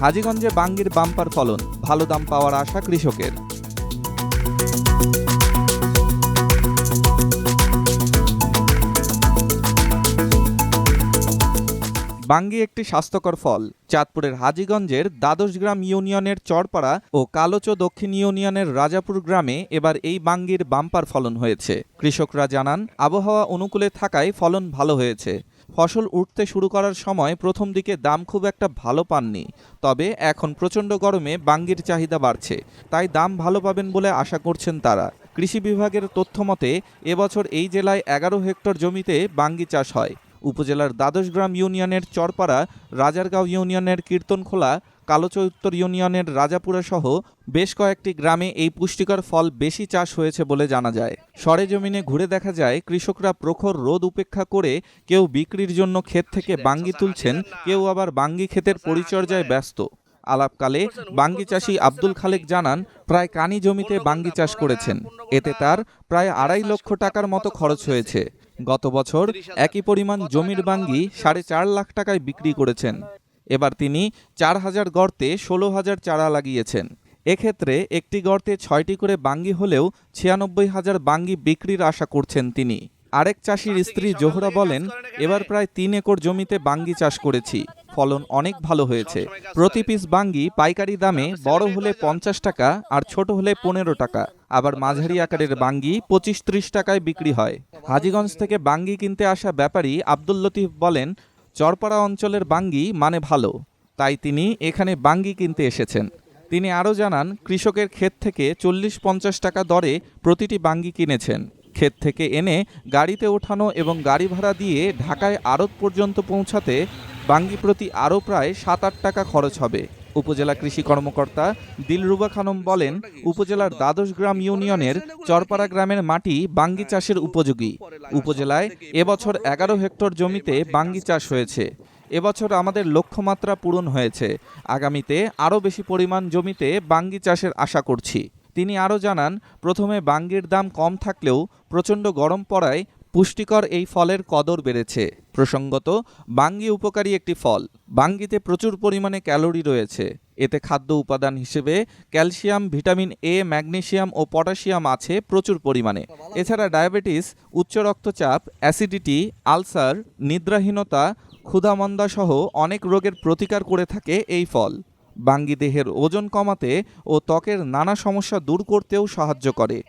হাজীগঞ্জে বাঙ্গির bumper ফলন, ভালো দাম পাওয়ার আশা কৃষকের। বাঙ্গি একটি স্বাস্থ্যকর ফল। চাঁদপুরের হাজীগঞ্জের দ্বাদশ গ্রাম ইউনিয়নের চরপাড়া ও কালোচো দক্ষিণ ইউনিয়নের রাজাপুর গ্রামে এবার এই বাঙ্গির বাম্পার ফলন হয়েছে। কৃষকরা জানান, আবহাওয়া অনুকূলে থাকায় ফলন ভালো হয়েছে। ফসল উঠতে শুরু করার সময় প্রথম দিকে দাম খুব একটা ভালো পাননি। তবে এখন প্রচণ্ড গরমে বাঙ্গির চাহিদা বাড়ছে। তাই দাম ভালো পাবেন বলে আশা করছেন তারা। কৃষি বিভাগের তথ্য মতে এবছর এই জেলায় এগারো হেক্টর জমিতে বাঙ্গি চাষ হয়। উপজেলার দ্বাদশগ্রাম ইউনিয়নের চরপাড়া, রাজারগাঁও ইউনিয়নের কীর্তনখোলা কালোচৌ উত্তর ইউনিয়নের রাজাপুরা সহ বেশ কয়েকটি গ্রামে এই পুষ্টিকর ফল বেশি চাষ হয়েছে বলে জানা যায়। সরেজমিনে ঘুরে দেখা যায়, কৃষকরা প্রখর রোদ উপেক্ষা করে কেউ বিক্রির জন্য ক্ষেত থেকে বাঙ্গি তুলছেন, কেউ আবার বাঙ্গি ক্ষেতের পরিচর্যায় ব্যস্ত। আলাপকালে বাঙ্গি চাষি আব্দুল খালেক জানান, প্রায় কানি জমিতে বাঙ্গি চাষ করেছেন। এতে তার প্রায় আড়াই লক্ষ টাকার মতো খরচ হয়েছে। গত বছর একই পরিমাণ জমির বাঙ্গি সাড়ে চার লাখ টাকায় বিক্রি করেছেন। এবার তিনি চার হাজার গর্তে ষোলো হাজার চারা লাগিয়েছেন। এক্ষেত্রে একটি গর্তে ছয়টি করে বাঙ্গি হলেও ছিয়ানব্বই হাজার বাঙ্গি বিক্রির আশা করছেন তিনি। আরেক চাষির স্ত্রী জোহরা বলেন এবার প্রায় তিন একর জমিতে বাঙ্গি চাষ করেছি। ফলন অনেক ভালো হয়েছে। প্রতি পিস বাঙ্গি পাইকারি দামে বড় হলে পঞ্চাশ টাকা আর ছোট হলে পনেরো টাকা। আবার মাঝারি আকারের বাঙ্গি পঁচিশ ত্রিশ টাকায় বিক্রি হয়। হাজীগঞ্জ থেকে বাঙ্গি কিনতে আসা ব্যাপারী আব্দুল লতিফ বলেন, চরপাড়া অঞ্চলের বাঙ্গি মানে ভালো। তাই তিনি এখানে বাঙ্গি কিনতে এসেছেন। তিনি আরও জানান, কৃষকের ক্ষেত থেকে চল্লিশ পঞ্চাশ টাকা দরে প্রতিটি বাঙ্গি কিনেছেন। ক্ষেত থেকে এনে গাড়িতে ওঠানো এবং গাড়ি ভাড়া দিয়ে ঢাকায় আড়ত পর্যন্ত পৌঁছাতে বাঙ্গি প্রতি আরও প্রায় সাত আট টাকা খরচ হবে। উপজেলা কৃষি কর্মকর্তা দিলরুবা খানম বলেন, উপজেলার দ্বাদশ গ্রাম ইউনিয়নের চরপাড়া গ্রামের মাটি বাঙ্গি চাষের উপযোগী। উপজেলায় এবছর এগারো হেক্টর জমিতে বাঙ্গি চাষ হয়েছে। এবছর আমাদের লক্ষ্যমাত্রা পূরণ হয়েছে। আগামীতে আরও বেশি পরিমাণ জমিতে বাঙ্গি চাষের আশা করছি। তিনি আরও জানান, প্রথমে বাঙ্গির দাম কম থাকলেও প্রচণ্ড গরম পড়ায় পুষ্টিকর এই ফলের কদর বেড়েছে। প্রসঙ্গত, বাঙ্গি উপকারী একটি ফল। বাঙ্গিতে প্রচুর পরিমাণে ক্যালোরি রয়েছে। এতে খাদ্য উপাদান হিসেবে ক্যালসিয়াম, ভিটামিন এ, ম্যাগনেসিয়াম ও পটাশিয়াম আছে প্রচুর পরিমাণে। এছাড়া ডায়াবেটিস, উচ্চ রক্তচাপ, অ্যাসিডিটি, আলসার, নিদ্রাহীনতা, ক্ষুধামন্দা সহ অনেক রোগের প্রতিকার করে থাকে এই ফল। বাঙ্গি দেহের ওজন কমাতে ও ত্বকের নানা সমস্যা দূর করতেও সাহায্য করে।